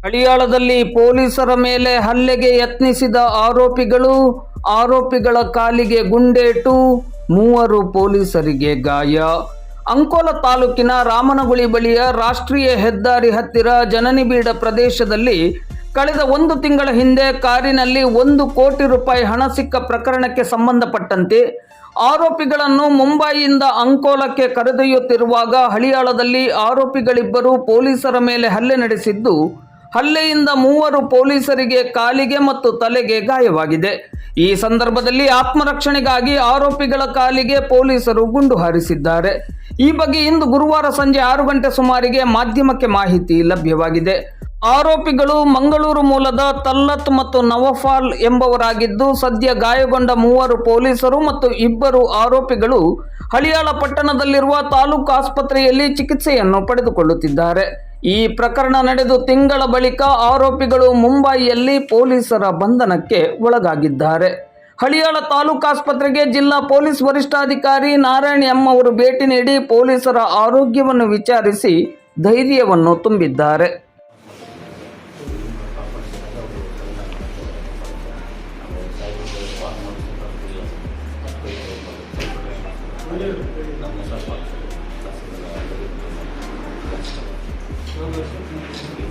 ಹಳಿಯಾಳದಲ್ಲಿ ಪೊಲೀಸರ ಮೇಲೆ ಹಲ್ಲೆಗೆ ಯತ್ನಿಸಿದ ಆರೋಪಿಗಳು, ಆರೋಪಿಗಳ ಕಾಲಿಗೆ ಗುಂಡೇಟು, ಮೂವರು ಪೊಲೀಸರಿಗೆ ಗಾಯ. ಅಂಕೋಲ ತಾಲೂಕಿನ ರಾಮನಗುಳಿ ಬಳಿಯ ರಾಷ್ಟ್ರೀಯ ಹೆದ್ದಾರಿ ಹತ್ತಿರ ಜನನಿಬಿಡ ಪ್ರದೇಶದಲ್ಲಿ ಕಳೆದ ಒಂದು ತಿಂಗಳ ಹಿಂದೆ ಕಾರಿನಲ್ಲಿ ಒಂದು ಕೋಟಿ ರೂಪಾಯಿ ಹಣ ಸಿಕ್ಕ ಪ್ರಕರಣಕ್ಕೆ ಸಂಬಂಧಪಟ್ಟಂತೆ ಆರೋಪಿಗಳನ್ನು ಮುಂಬಯಿಯಿಂದ ಅಂಕೋಲಕ್ಕೆ ಕರೆದೊಯ್ಯುತ್ತಿರುವಾಗ ಹಳಿಯಾಳದಲ್ಲಿ ಆರೋಪಿಗಳಿಬ್ಬರು ಪೊಲೀಸರ ಮೇಲೆ ಹಲ್ಲೆ ನಡೆಸಿದ್ದು ಹಲ್ಲೆಯಿಂದ ಮೂವರು ಪೊಲೀಸರಿಗೆ ಕಾಲಿಗೆ ಮತ್ತು ತಲೆಗೆ ಗಾಯವಾಗಿದೆ. ಈ ಸಂದರ್ಭದಲ್ಲಿ ಆತ್ಮರಕ್ಷಣೆಗಾಗಿ ಆರೋಪಿಗಳ ಕಾಲಿಗೆ ಪೊಲೀಸರು ಗುಂಡು ಹಾರಿಸಿದ್ದಾರೆ. ಈ ಬಗ್ಗೆ ಇಂದು ಗುರುವಾರ ಸಂಜೆ ಆರು ಗಂಟೆ ಸುಮಾರಿಗೆ ಮಾಧ್ಯಮಕ್ಕೆ ಮಾಹಿತಿ ಲಭ್ಯವಾಗಿದೆ. ಆರೋಪಿಗಳು ಮಂಗಳೂರು ಮೂಲದ ತಲ್ಲತ್ ಮತ್ತು ನವಫಾಲ್ ಎಂಬವರಾಗಿದ್ದು, ಸದ್ಯ ಗಾಯಗೊಂಡ ಮೂವರು ಪೊಲೀಸರು ಮತ್ತು ಇಬ್ಬರು ಆರೋಪಿಗಳು ಹಳಿಯಾಳ ಪಟ್ಟಣದಲ್ಲಿರುವ ತಾಲೂಕು ಆಸ್ಪತ್ರೆಯಲ್ಲಿ ಚಿಕಿತ್ಸೆಯನ್ನು ಪಡೆದುಕೊಳ್ಳುತ್ತಿದ್ದಾರೆ. ಈ ಪ್ರಕರಣ ನಡೆದು ತಿಂಗಳ ಬಳಿಕ ಆರೋಪಿಗಳು ಮುಂಬಯಿಯಲ್ಲಿ ಪೊಲೀಸರ ಬಂಧನಕ್ಕೆ ಒಳಗಾಗಿದ್ದಾರೆ. ಹಳಿಯಾಳ ತಾಲೂಕು ಆಸ್ಪತ್ರೆಗೆ ಜಿಲ್ಲಾ ಪೊಲೀಸ್ ವರಿಷ್ಠಾಧಿಕಾರಿ ನಾರಾಯಣ್ ಎಂ ಅವರು ಭೇಟಿ ನೀಡಿ ಪೊಲೀಸರ ಆರೋಗ್ಯವನ್ನು ವಿಚಾರಿಸಿ ಧೈರ್ಯವನ್ನು ತುಂಬಿದ್ದಾರೆ.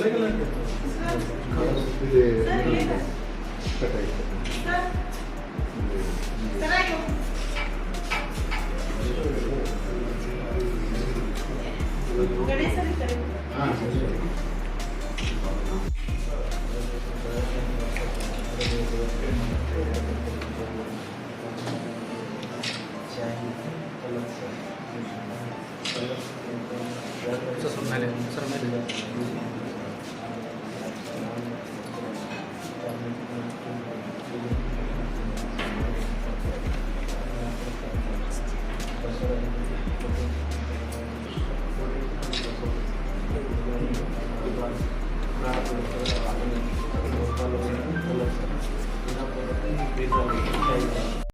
Gracias. before we um,